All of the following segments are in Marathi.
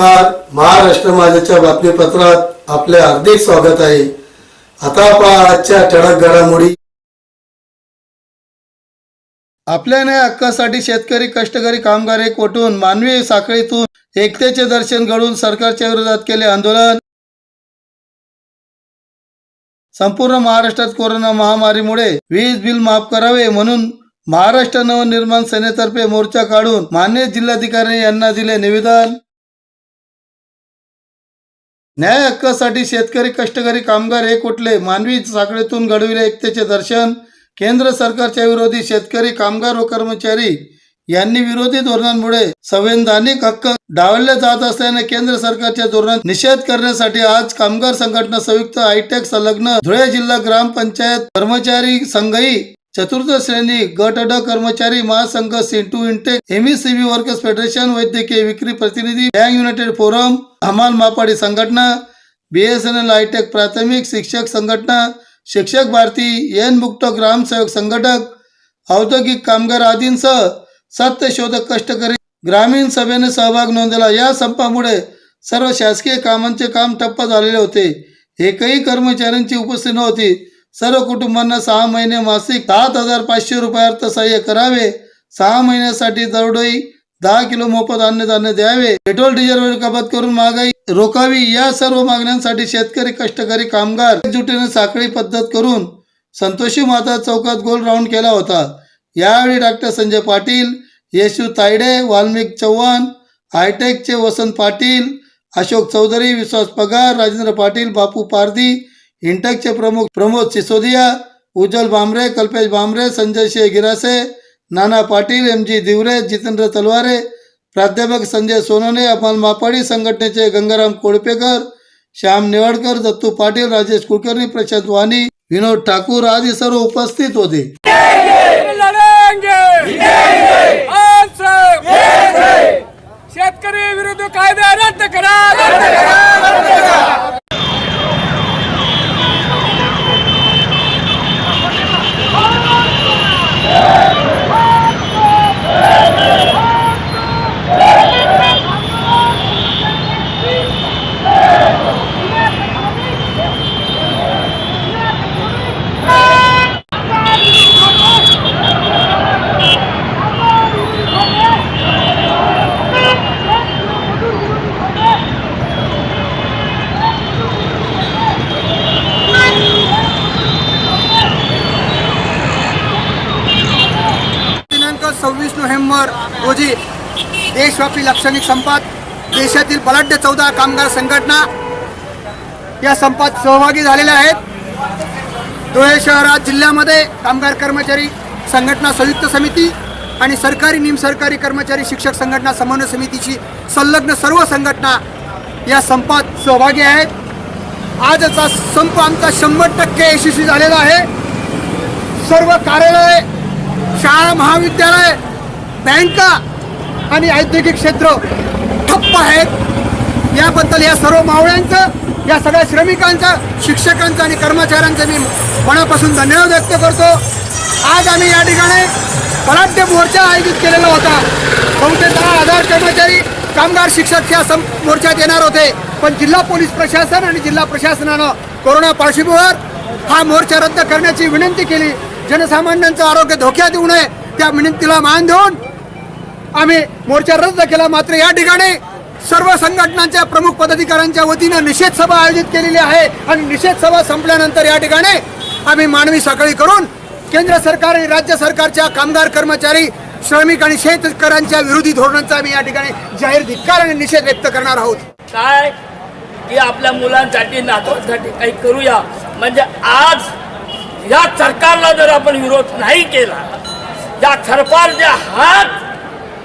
नमस्कार. महाराष्ट्र माझ्याच्या बातमीपत्रात आपले हार्दिक स्वागत आहे. आता पहा आजच्या ठळक घडामोडी. आपल्या न्याय हक्कासाठी शेतकरी कष्टकरी कामगार एक मानवी साखळीतून एकतेचे दर्शन घडून सरकारच्या विरोधात केले आंदोलन? संपूर्ण महाराष्ट्रात कोरोना महामारीमुळे वीज बिल माफ करावे म्हणून महाराष्ट्र नवनिर्माण सेनेतर्फे मोर्चा काढून मान्य जिल्हाधिकारी यांना दिले निवेदन? न्याय हक्कासाठी शेतकरी कष्टकरी कामगार हे कुठले? मानवी साखळीतून घडविले एकतेचे दर्शन. केंद्र सरकारच्या विरोधी शेतकरी कामगार व कर्मचारी यांनी विरोधी धोरणांमुळे संवैधानिक हक्क डावलले जात असल्याने केंद्र सरकारच्या धोरणात निषेध करण्यासाठी आज कामगार संघटना संयुक्त हायटेक संलग्न धुळे जिल्हा ग्रामपंचायत कर्मचारी संघही चतुर्थ श्रेणी गट ड कर्मचारी महासंघ सिंटू इंटेक एमईसीबी वर्कर्स फेडरेशन वैद्यकीय विक्री प्रतिनिधी बँक युनायटेड फोरम हमाल मापाडी संघटना बीएसएनएल हायटेक प्राथमिक शिक्षक संघटना शिक्षक भारती एन मुक्त ग्रामसेवक संघटक औद्योगिक कामगार आदींसह सत्यशोधक कष्टकरी ग्रामीण सभेने सहभाग नोंदवला या संपामुळे सर्व शासकीय कामांचे काम ठप्प झालेले होते. एकही कर्मचाऱ्यांची उपस्थिती नव्हती. सर्व कुटुंबांना सहा महिने मासिक सात हजार पाचशे रुपये अर्थसहाय्य करावे. सहा महिन्यासाठी दरडोई दहा किलो मोफत अन्नधान्य द्यावे. पेट्रोल डिझेलवर कपात करून महागाई रोखावी. या सर्व मागण्यांसाठी शेतकरी कष्टकरी कामगार एकजुटीने साखळी पद्धत करून संतोषी माता चौकात गोल राऊंड केला होता. यावेळी डॉक्टर संजय पाटील येशू तायडे वाल्मिक चव्हाण हायटेकचे वसंत पाटील अशोक चौधरी विश्वास पगार राजेंद्र पाटील बापू पारदी इंटकचे प्रमुख प्रमोद सिसोदिया उज्ज्वल भामरे कल्पेश भामरे संजय शे गिरासे नाना पाटील एम जी दिवरे जितेंद्र तलवारे प्राध्यापक संजय सोनोने अमल मापाडी संघटनेचे गंगाराम कोळपेकर श्याम निवाडकर दत्तू पाटील राजेश कुलकर्णी प्रशांत वाणी विनोद ठाकूर आदी सर्व उपस्थित होते. शेतकरी विरुद्ध कायदा रद्द करा रद्द करा रद्द करा दिनांक सव्वीस नोव्हेंबर रोजी देशव्यापी लाक्षणिक संपात देशातील बलाढ्य चौदा कामगार संघटना या संपात सहभागी झालेल्या आहेत. धुळे शहरात जिल्ह्यामध्ये कामगार कर्मचारी संघटना संयुक्त समिती आणि सरकारी निमसरकारी कर्मचारी शिक्षक संघटना समन्वय समितीची संलग्न सर्व संघटना या संपात सहभागी आहेत. आजचा संप आमचा शंभर टक्के यशस्वी झालेला आहे. सर्व कार्यालय शाळा महाविद्यालय बँका आणि औद्योगिक क्षेत्र ठप्प आहेत. याबद्दल या सर्व मावळ्यांचं या सगळ्या श्रमिकांचं शिक्षकांचं आणि कर्मचाऱ्यांचं मी मनापासून धन्यवाद व्यक्त करतो. आज आम्ही या ठिकाणी बलाढ्य मोर्चा आयोजित केलेला होता. बहुतेक दहा हजार कर्मचारी कामगार शिक्षक या सं मोर्चात येणार होते. पण जिल्हा पोलीस प्रशासन आणि जिल्हा प्रशासनानं कोरोना पार्श्वभूमीवर हा मोर्चा रद्द करण्याची विनंती केली. जनसामान्यांचं आरोग्य धोक्यात येऊ नये त्या विनंतीला मान देऊन आम्ही मोर्चा रद्द केला. मात्र या ठिकाणी सर्व संघटनांच्या प्रमुख पदाधिकाऱ्यांच्या वतीनं निषेध सभा आयोजित केलेली आहे आणि निषेध सभा संपल्यानंतर या ठिकाणी आम्ही मानवी साखळी करून केंद्र सरकार आणि राज्य सरकारच्या कामगार कर्मचारी श्रमिक आणि शेतकऱ्यांच्या विरोधी धोरणांचा आम्ही या ठिकाणी जाहीर धिक्कार आणि निषेध व्यक्त करणार आहोत. काय? की आपल्या मुलांसाठी नातवांसाठी काही करूया. म्हणजे आज या सरकारला जर आपण विरोध नाही केला या सरकारचे हात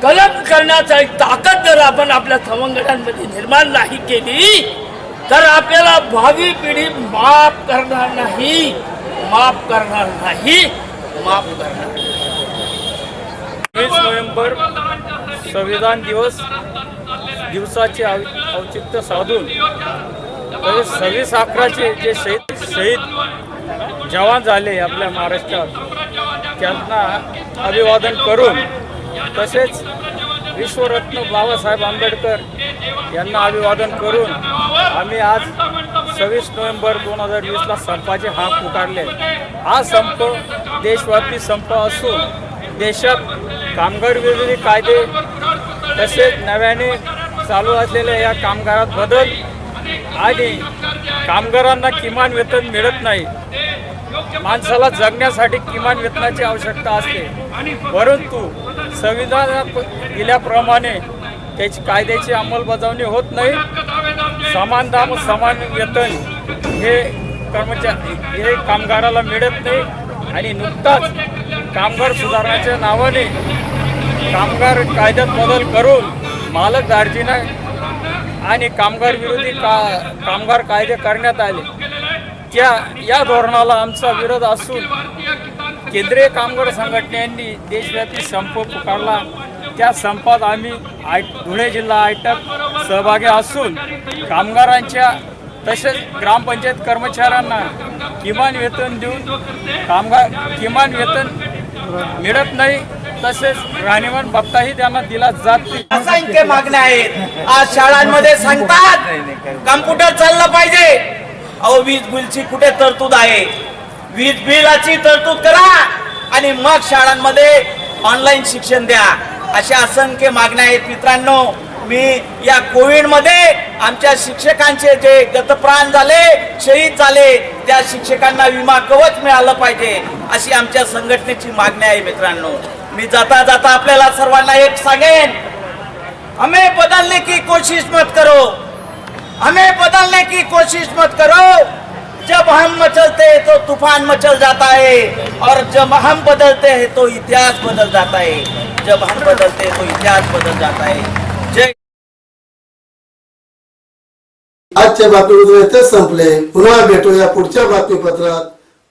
कलम करण्याचा एक ताकद जर आपण आपल्या सवंगडांमध्ये निर्माण नाही केली तर आपल्याला भावी पिढी माफ करणार नाही माफ करणार नाही माफ करणार वीस नोव्हेंबर संविधान दिवस दिवसाचे औ- औचित्य साधून सव्वीस अकराचे जे शहीद शहीद जवान झाले आपल्या महाराष्ट्रात. त्यांना अभिवादन करून तसेच विश्वरत्न बाबासाहेब आंबेडकर यांना अभिवादन करून आम्ही आज सव्वीस नोव्हेंबर दोन हजार वीसला संपाचे हाक पुकारले हा संप देशव्यापी संप असून देशात कामगार विरोधी कायदे तसेच नव्याने चालू असलेल्या या कामगारात बदल आणि कामगारांना किमान वेतन मिळत नाही. माणसाला जगण्यासाठी किमान वेतनाची आवश्यकता असते. परंतु संविधानात दिल्याप्रमाणे त्याची कायद्याची अंमलबजावणी होत नाही. समान दाम समान वेतन हे कर्मचारी हे कामगाराला मिळत नाही. आणि नुकताच कामगार सुधारण्याच्या नावाने कामगार कायद्यात बदल करून मालक दार्जिना आणि कामगार विरोधी का कामगार कायदे करण्यात आले. त्या या धोरणाला आमचा विरोध असून केंद्रीय कामगार संघटनेंनी देशव्यापी संप पुकारला. त्या संपात आम्ही आय धुळे जिल्हा आयटक सहभागी असून कामगारांच्या तसेच ग्रामपंचायत कर्मचाऱ्यांना किमान वेतन देऊन कामगार किमान वेतन मिळत नाही तसेच राहणीमान भत्ताही त्यांना दिला जात नाही. असंख्य मागण्या आहेत. आज शाळांमध्ये सांगतात कम्प्युटर चाललं पाहिजे. अहो वीज बिलची कुठे तरतूद आहे? वीज बिलाची तरतूद करा आणि मग शाळांमध्ये ऑनलाईन शिक्षण द्या. अशा असंख्य मागण्या आहेत. मित्रांनो मी या कोविडमध्ये आमच्या शिक्षकांचे जे गतप्राण झाले शहीद झाले त्या शिक्षकांना विमा कवच मिळालं पाहिजे अशी आमच्या संघटनेची मागणी आहे मित्रांनो. मी जाता जाता आपल्याला सर्वांना एक सांगेन हमें बदलने की कोशिश मत करो. हमें बदलने की कोशिश मत करो। जब हम मचलते हैं तो तूफ़ान मचल जाता है और जब हम बदलते हैं तो इतिहास बदल जाता है। जब हम बदलते हैं तो इतिहास बदल जाता है। जय आजच्या बातमीपत्र संपले. पुन्हा भेटूया पुढच्या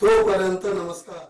तोपर्यंत नमस्कार.